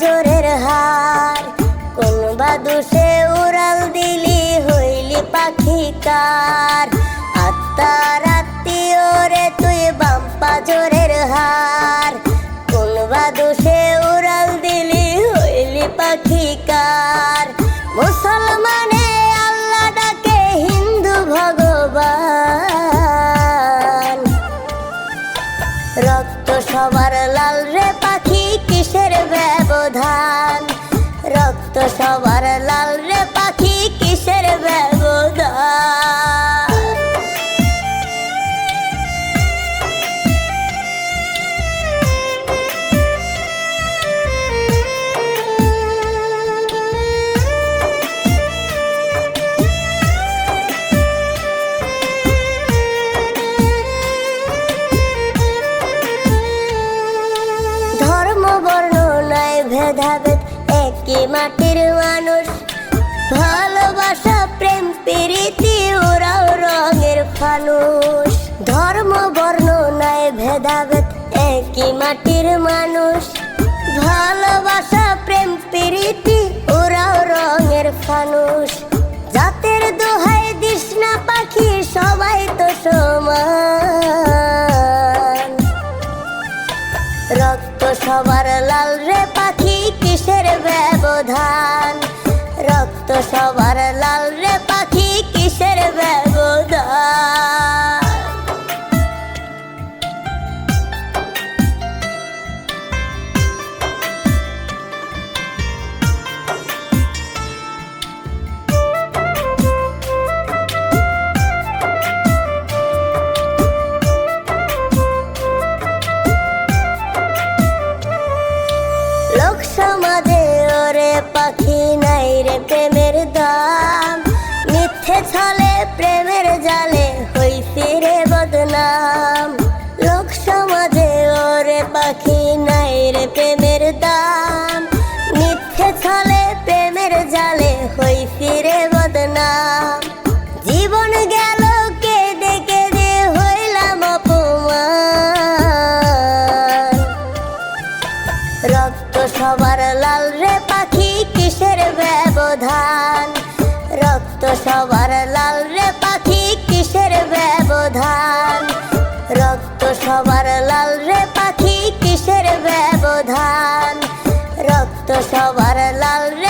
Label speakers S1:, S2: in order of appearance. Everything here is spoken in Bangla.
S1: জোরের হার। কোন বাদুষে উড়াল দিলি হইলি পাখি কার আত্মার আত্মীয় তুই বাম্পা জোরের হার। কোন বাদুষে উড়াল দিলি হইলি পাখি কার। মুসলমানে হিন্দু ভগবান। রক্ত সবার লাল রে পাখি কিসের ব্যা ব্যবধান রক্ত সবার লাল ভেদাভেদ একই মাটির মানুষ। ভালোবাসা, প্রেম, প্রীতি ওরাও রঙের ফানুষ। ধর্ম, বর্ণ নাই ভেদাভেদ একই মাটির মানুষ। ভালোবাসা, প্রেম, প্রীতি ওরাও রঙের ফানুষ। দিতাম মিথ্যে ছলে প্রেমের জালে হইছে রে বদনাম। লোক সমাজে ওরে পাখি নাই রে প্রেমের দাম। মিথ্যে ছলে প্রেমের জালে হইছে রে বদনাম। জীবন গেল কেঁদে কেঁদে হইলাম অপমান। রক্ত সবার লাল রে পাখি, কিসের ব্যবধান? সবার লাল রে পাখি, কিসের ব্যবধান? রক্ত সবার লাল রে পাখি, কিসের ব্যবধান? রক্ত সবার লাল রে